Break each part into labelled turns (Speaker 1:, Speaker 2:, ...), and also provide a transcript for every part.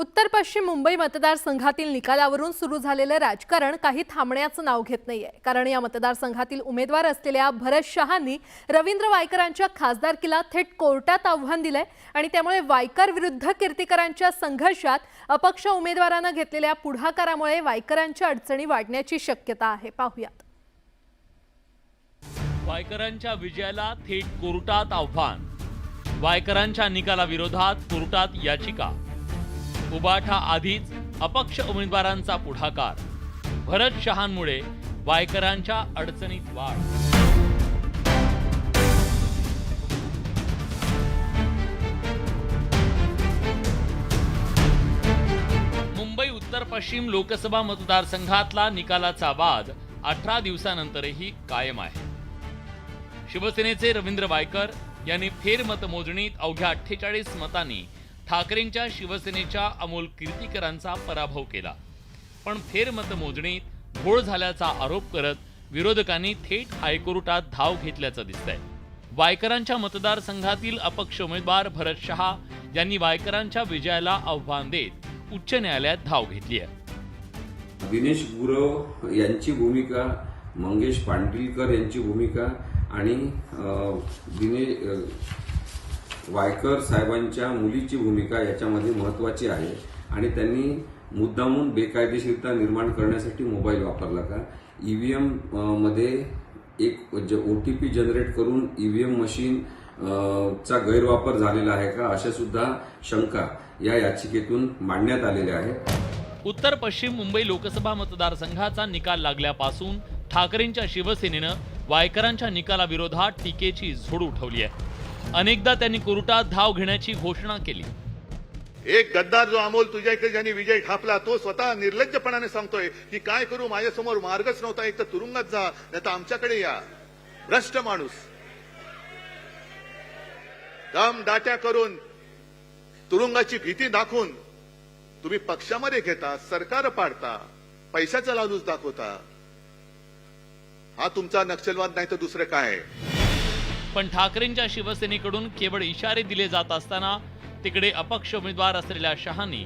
Speaker 1: उत्तर पश्चिम मुंबई मतदारसंघातील निकालावरून सुरू झालेलं राजकारण काही थांबण्याचं नाव घेत नाहीये. कारण या मतदारसंघातील उमेदवार असलेल्या भरत शहांनी रवींद्र वायकरांच्या खासदारकीला थेट कोर्टात आव्हान दिलंय आणि त्यामुळे वायकर विरुद्ध कीर्तीकरांच्या संघर्षात अपक्ष उमेदवारानं घेतलेल्या पुढाकारामुळे वायकरांच्या अडचणी वाढण्याची शक्यता आहे. पाहुयात.
Speaker 2: वायकरांच्या विजयाला थेट कोर्टात आव्हान. वायकरांच्या निकालाविरोधात कोर्टात याचिका. उबाठा आधीच अपक्ष उमेदवारांचा पुढाकार. भरत शहांमुळे वायकरांच्या अडचणीत वाढ. मुंबई उत्तर पश्चिम लोकसभा मतदारसंघातला निकालाचा वाद अठरा दिवसानंतरही कायम आहे. शिवसेनेचे रवींद्र वायकर यांनी फेरमतमोजणीत अवघ्या अठ्ठेचाळीस मतांनी ठाकरेंच्या शिवसेनेच्या अमोल कीर्तीकरांचा पराभव केला. पण फेर मतमोजणीत घोळ झाल्याचा आरोप करत विरोधकांनी थेट हायकोर्टात धाव घेतल्याचं दिसतंय. वायकरांच्या मतदारसंघातील अपक्ष उमेदवार भरत शहा यांनी वायकरांच्या विजयाला आव्हान देत उच्च न्यायालयात धाव घेतली आहे.
Speaker 3: दिनेश गुरव यांची भूमिका मंगेश पांडीलकर यांची भूमिका आणि दिनेश वायकर साहेबांच्या मुलीची भूमिका याच्यामध्ये महत्वाची आहे. आणि त्यांनी मुद्दामून बेकायदेशीरता निर्माण करण्यासाठी मोबाईल वापरला का? ईव्हीएममध्ये एक ओ टी पी जनरेट करून ईव्हीएम मशीन चा गैरवापर झालेला आहे का? अशा सुद्धा शंका या याचिकेतून मांडण्यात आलेल्या आहेत.
Speaker 2: उत्तर पश्चिम मुंबई लोकसभा मतदारसंघाचा निकाल लागल्यापासून ठाकरेंच्या शिवसेनेनं वायकरांच्या निकालाविरोधात टीकेची झोड उठवली आहे. अनेकदा त्यांनी कोर्टात धाव घेण्याची घोषणा केली.
Speaker 4: एक गद्दार जो अमोल तुझ्या इकडे ज्यांनी विजय खापला तो स्वतः निर्लज्जपणाने सांगतोय की काय करू माझ्यासमोर मार्गच नव्हता एक तर तुरुंगात जा नाही तर आमच्याकडे या. भ्रष्ट माणूस. दम दाट्या करून तुरुंगाची भीती दाखवून तुम्ही पक्षामध्ये घेता सरकार पाडता पैशाचा लालूच दाखवता. हा तुमचा नक्षलवाद नाही तर दुसरं काय? आहे
Speaker 2: पण ठाकरेंच्या शिवसेनेकडून केवळ इशारे दिले जात असताना तिकडे अपक्ष उमेदवार असलेल्या शहांनी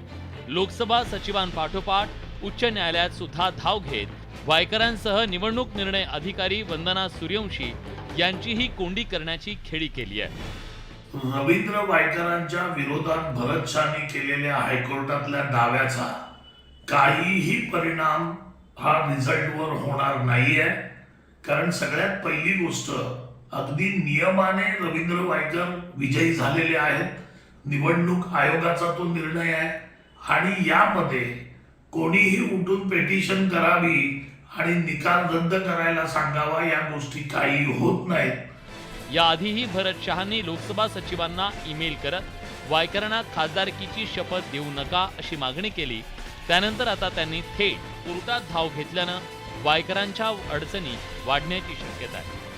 Speaker 2: लोकसभा सचिवांपाठोपाठ उच्च न्यायालयात सुद्धा धाव घेत वायकरांसह निवडणूक निर्णय अधिकारी वंदना सूर्यवंशी यांचीही कोंडी करण्याची खेळी केली आहे.
Speaker 5: रवींद्र वायकरांच्या विरोधात भरत शहानी केलेल्या हायकोर्टातल्या दाव्याचा काहीही परिणाम हा रिझल्टवर होणार नाहीये. कारण सगळ्यात पहिली गोष्ट अगदी नियमाने रवींद्र वायकर विजयी झालेले आहेत. निवडणूक आयोगाचा तो निर्णय आहे. आणि यामध्ये कोणीही उठून पेटिशन करावी आणि निकाल रद्द करायला सांगावा या गोष्टी काही होत नाहीत.
Speaker 2: याआधीही भरत शहानी लोकसभा सचिवांना ईमेल करत वायकरांना खासदारकीची शपथ देऊ नका अशी मागणी केली. त्यानंतर आता त्यांनी थेट कोर्टात धाव घेतल्यानं वायकरांच्या अडचणी वाढण्याची शक्यता आहे.